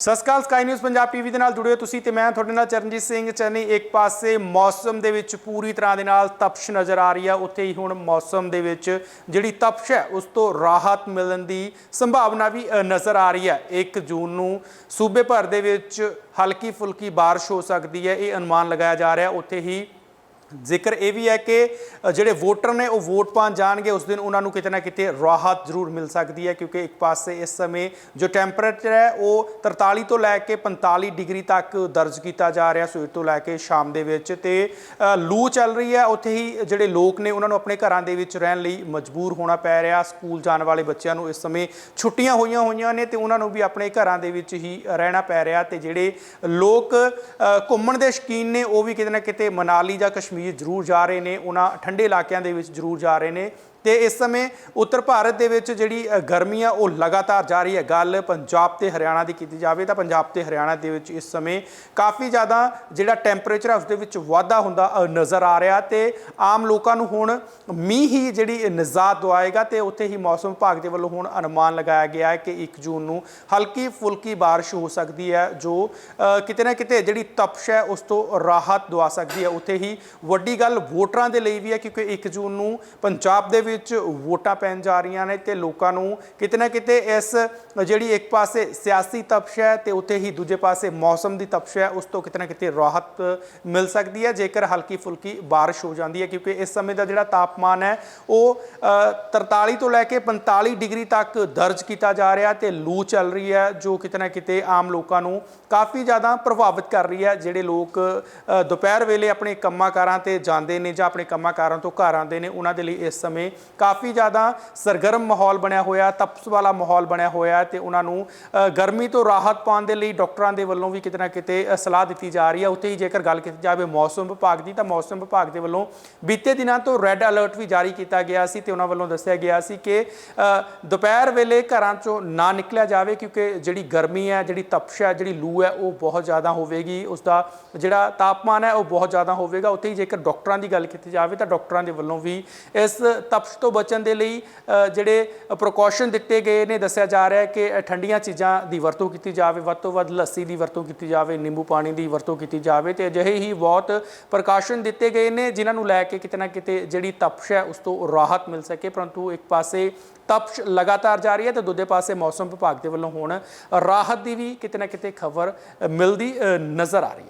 ਸਤਿ ਸ਼੍ਰੀ ਅਕਾਲ, ਸਕਾਈ ਨਿਊਜ਼ ਪੰਜਾਬ ਟੀਵੀ ਦੇ ਨਾਲ ਜੁੜੇ ਹੋ ਤੁਸੀਂ ਤੇ ਮੈਂ ਤੁਹਾਡੇ ਨਾਲ ਚਰਨਜੀਤ ਸਿੰਘ ਚੰਨੀ। ਇੱਕ ਪਾਸੇ ਮੌਸਮ ਦੇ ਵਿੱਚ ਪੂਰੀ ਤਰ੍ਹਾਂ ਦੇ ਨਾਲ ਤਪਸ਼ ਨਜ਼ਰ ਆ ਰਹੀ ਆ। ਉੱਥੇ ਹੀ ਹੁਣ ਮੌਸਮ ਦੇ ਵਿੱਚ ਜਿਹੜੀ ਤਪਸ਼ ਹੈ, ਉਸ ਤੋਂ ਰਾਹਤ ਮਿਲਣ ਦੀ ਸੰਭਾਵਨਾ ਵੀ ਨਜ਼ਰ ਆ ਰਹੀ ਹੈ। 1 ਜੂਨ ਨੂੰ ਸੂਬੇ ਭਰ ਦੇ ਵਿੱਚ ਹਲਕੀ ਫੁਲਕੀ ਬਾਰਿਸ਼ ਹੋ ਸਕਦੀ ਹੈ। ਇਹ ਅਨੁਮਾਨ ਲਗਾਇਆ ਜਾ ਰਿਹਾ। ਉੱਥੇ ਹੀ ਜ਼ਿਕਰ ਇਹ ਵੀ ਹੈ ਕਿ ਜਿਹੜੇ ਵੋਟਰ ਨੇ ਉਹ ਵੋਟ ਪਾਉਣ ਜਾਣਗੇ, ਉਸ ਦਿਨ ਉਹਨਾਂ ਨੂੰ ਕਿਤੇ ਨਾ ਕਿਤੇ ਰਾਹਤ ਜ਼ਰੂਰ ਮਿਲ ਸਕਦੀ ਹੈ, ਕਿਉਂਕਿ ਇੱਕ ਪਾਸੇ ਇਸ ਸਮੇਂ ਜੋ ਟੈਂਪਰੇਚਰ ਹੈ, ਉਹ 43 ਤੋਂ ਲੈ ਕੇ 45 ਡਿਗਰੀ ਤੱਕ ਦਰਜ ਕੀਤਾ ਜਾ ਰਿਹਾ ਸਵੇਰ ਤੋਂ ਲੈ ਕੇ ਸ਼ਾਮ ਦੇ ਵਿੱਚ ਤੇ ਲੂ ਚੱਲ ਰਹੀ ਹੈ। ਉੱਥੇ ਹੀ ਜਿਹੜੇ ਲੋਕ ਨੇ, ਉਹਨਾਂ ਨੂੰ ਆਪਣੇ ਘਰਾਂ ਦੇ ਵਿੱਚ ਰਹਿਣ ਲਈ ਮਜਬੂਰ ਹੋਣਾ ਪੈ ਰਿਹਾ। ਸਕੂਲ ਜਾਣ ਵਾਲੇ ਬੱਚਿਆਂ ਨੂੰ ਇਸ ਸਮੇਂ ਛੁੱਟੀਆਂ ਹੋਈਆਂ ਹੋਈਆਂ ਨੇ ਤੇ ਉਹਨਾਂ ਨੂੰ ਵੀ ਆਪਣੇ ਘਰਾਂ ਦੇ ਵਿੱਚ ਹੀ ਰਹਿਣਾ ਪੈ ਰਿਹਾ ਤੇ ਜਿਹੜੇ ਲੋਕ ਘੁੰਮਣ ਦੇ ਸ਼ੌਕੀਨ ਨੇ, ਉਹ ਵੀ ਕਿਤੇ ਨਾ ਕਿਤੇ ਮਨਾਲੀ ਜਾਂ ਕਸ਼ਮੀਰ ਜ਼ਰੂਰ ਜਾ ਰਹੇ ਨੇ ਉਹਨਾਂ ਠੰਡੇ ਇਲਾਕਿਆਂ ਦੇ ਵਿੱਚ ਜ਼ਰੂਰ ਜਾ ਰਹੇ ਨੇ। ਤੇ ਇਸ ਸਮੇਂ ਉੱਤਰ ਭਾਰਤ ਦੇ ਵਿੱਚ ਜਿਹੜੀ ਗਰਮੀ ਆ, ਉਹ ਲਗਾਤਾਰ ਜਾਰੀ ਹੈ। ਗੱਲ ਪੰਜਾਬ ਤੇ ਹਰਿਆਣਾ ਦੀ ਕੀਤੀ ਜਾਵੇ ਤਾਂ ਪੰਜਾਬ ਤੇ ਹਰਿਆਣਾ ਦੇ ਵਿੱਚ ਇਸ ਸਮੇਂ ਕਾਫੀ ਜ਼ਿਆਦਾ ਜਿਹੜਾ ਟੈਂਪਰੇਚਰ ਹੈ ਉਸ ਦੇ ਵਿੱਚ ਵਾਧਾ ਹੁੰਦਾ ਨਜ਼ਰ ਆ ਰਿਹਾ ਤੇ ਆਮ ਲੋਕਾਂ ਨੂੰ ਹੁਣ ਮੀਂਹ ਹੀ ਜਿਹੜੀ ਨਿਜ਼ਾਤ ਦਵਾਏਗਾ ਤੇ ਉੱਥੇ ਹੀ ਮੌਸਮ ਵਿਭਾਗ ਦੇ ਵੱਲੋਂ ਹੁਣ ਅਨੁਮਾਨ ਲਗਾਇਆ ਗਿਆ ਹੈ ਕਿ 1 ਜੂਨ ਨੂੰ ਹਲਕੀ ਫੁਲਕੀ ਬਾਰਿਸ਼ ਹੋ ਸਕਦੀ ਹੈ, ਜੋ ਕਿਤੇ ਨਾ ਕਿਤੇ ਜਿਹੜੀ ਤਪਸ਼ ਹੈ, ਉਸ ਤੋਂ ਰਾਹਤ ਦਵਾ ਸਕਦੀ ਹੈ। ਉੱਥੇ ਹੀ ਵੱਡੀ ਗੱਲ ਵੋਟਰਾਂ ਦੇ ਲਈ ਵੀ ਹੈ, ਕਿਉਂਕਿ 1 ਜੂਨ ਨੂੰ ਪੰਜਾਬ ਦੇ ਵਿੱਚ ਵਿੱਚ ਵੋਟਾਂ ਪੈਣ ਜਾ ਰਹੀਆਂ ਨੇ ਤੇ ਲੋਕਾਂ ਨੂੰ ਕਿਤੇ ਨਾ ਕਿਤੇ ਇਸ ਜਿਹੜੀ ਇੱਕ ਪਾਸੇ ਸਿਆਸੀ ਤਪਸ਼ ਹੈ ਤੇ ਉੱਥੇ ਹੀ ਦੂਜੇ ਪਾਸੇ ਮੌਸਮ ਦੀ ਤਪਸ਼ ਹੈ ਉਸ ਤੋਂ ਕਿਤੇ ਨਾ ਕਿਤੇ ਰਾਹਤ ਮਿਲ ਸਕਦੀ ਹੈ ਜੇਕਰ ਹਲਕੀ ਫੁਲਕੀ ਬਾਰਿਸ਼ ਹੋ ਜਾਂਦੀ ਹੈ ਕਿਉਂਕਿ ਇਸ ਸਮੇਂ ਦਾ ਜਿਹੜਾ ਤਾਪਮਾਨ ਹੈ ਉਹ ਅ, 43 ਤੋਂ ਲੈ ਕੇ 45 ਡਿਗਰੀ ਤੱਕ ਦਰਜ ਕੀਤਾ ਜਾ ਰਿਹਾ ਤੇ ਲੂ ਚੱਲ ਰਹੀ ਹੈ ਜੋ ਕਿਤੇ ਨਾ ਕਿਤੇ ਆਮ ਲੋਕਾਂ ਨੂੰ ਕਾਫੀ ਜ਼ਿਆਦਾ ਪ੍ਰਭਾਵਿਤ ਕਰ ਰਹੀ ਹੈ ਜਿਹੜੇ ਲੋਕ ਦੁਪਹਿਰ ਵੇਲੇ ਆਪਣੇ ਕੰਮਾਂ ਕਾਰਾਂ ਤੇ ਜਾਂਦੇ ਨੇ ਜਾਂ ਆਪਣੇ ਕੰਮਾਂ ਕਾਰਾਂ ਤੋਂ ਘਰ ਆਉਂਦੇ ਨੇ ਉਹਨਾਂ ਦੇ ਲਈ ਇਸ ਸਮੇਂ ਕਾਫੀ ਜ਼ਿਆਦਾ ਸਰਗਰਮ ਮਾਹੌਲ ਬਣਿਆ ਹੋਇਆ, ਤਪਸ ਵਾਲਾ ਮਾਹੌਲ ਬਣਿਆ ਹੋਇਆ ਤੇ ਉਹਨਾਂ ਨੂੰ ਗਰਮੀ ਤੋਂ ਰਾਹਤ ਪਾਉਣ ਦੇ ਲਈ ਡਾਕਟਰਾਂ ਦੇ ਵੱਲੋਂ ਵੀ ਕਿਤੇ ਨਾ ਕਿਤੇ ਸਲਾਹ ਦਿੱਤੀ ਜਾ ਰਹੀ ਹੈ। ਉੱਥੇ ਹੀ ਜੇਕਰ ਗੱਲ ਕੀਤੀ ਜਾਵੇ ਮੌਸਮ ਵਿਭਾਗ ਦੀ ਤਾਂ ਮੌਸਮ ਵਿਭਾਗ ਦੇ ਵੱਲੋਂ ਬੀਤੇ ਦਿਨਾਂ ਤੋਂ ਰੈੱਡ ਅਲਰਟ ਵੀ ਜਾਰੀ ਕੀਤਾ ਗਿਆ ਸੀ ਤੇ ਉਹਨਾਂ ਵੱਲੋਂ ਦੱਸਿਆ ਗਿਆ ਸੀ ਕਿ ਦੁਪਹਿਰ ਵੇਲੇ ਘਰਾਂ ਚੋਂ ਨਾ ਨਿਕਲਿਆ ਜਾਵੇ ਕਿਉਂਕਿ ਜਿਹੜੀ ਗਰਮੀ ਹੈ, ਜਿਹੜੀ ਤਪਸ਼ ਹੈ, ਜਿਹੜੀ ਲੂ ਹੈ, ਉਹ ਬਹੁਤ ਜ਼ਿਆਦਾ ਹੋਵੇਗੀ। ਉਸ ਦਾ ਜਿਹੜਾ ਤਾਪਮਾਨ ਹੈ, ਉਹ ਬਹੁਤ ਜ਼ਿਆਦਾ ਹੋਵੇਗਾ। ਉੱਥੇ ਹੀ ਜੇਕਰ ਡਾਕਟਰਾਂ ਦੀ ਗੱਲ ਕੀਤੀ ਜਾਵੇ ਤਾਂ ਡਾਕਟਰਾਂ ਦੇ ਵੱਲੋਂ ਵੀ ਇਸ ਤਪ ਤਪਸ਼ ਤੋਂ ਬਚਣ ਦੇ ਲਈ ਜਿਹੜੇ ਪ੍ਰੀਕਾਸ਼ਨ ਦਿੱਤੇ ਗਏ ਨੇ, ਦੱਸਿਆ ਜਾ ਰਿਹਾ ਹੈ ਕਿ ਠੰਡੀਆਂ ਚੀਜ਼ਾਂ ਦੀ ਵਰਤੋਂ ਕੀਤੀ ਜਾਵੇ, ਵੱਧ ਤੋਂ ਵੱਧ ਲੱਸੀ ਦੀ ਵਰਤੋਂ ਕੀਤੀ ਜਾਵੇ, ਨਿੰਬੂ ਪਾਣੀ ਦੀ ਵਰਤੋਂ ਕੀਤੀ ਜਾਵੇ ਤੇ ਅਜਿਹੇ ਹੀ ਬਹੁਤ ਪ੍ਰਕਾਸ਼ਨ ਦਿੱਤੇ ਗਏ ਨੇ, ਜਿਨ੍ਹਾਂ ਨੂੰ ਲੈ ਕੇ ਕਿਤੇ ਨਾ ਕਿਤੇ ਜਿਹੜੀ ਤਪਸ਼ ਹੈ, ਉਸ ਤੋਂ ਰਾਹਤ ਮਿਲ ਸਕੇ। ਪਰੰਤੂ ਇੱਕ ਪਾਸੇ ਤਪਸ਼ ਲਗਾਤਾਰ ਜਾਰੀ ਹੈ ਤੇ ਦੂਜੇ ਪਾਸੇ ਮੌਸਮ ਵਿਭਾਗ ਦੇ ਵੱਲੋਂ ਹੁਣ ਰਾਹਤ ਦੀ ਵੀ ਕਿਤੇ ਨਾ ਕਿਤੇ ਖਬਰ ਮਿਲਦੀ ਨਜ਼ਰ ਆ ਰਹੀ ਹੈ।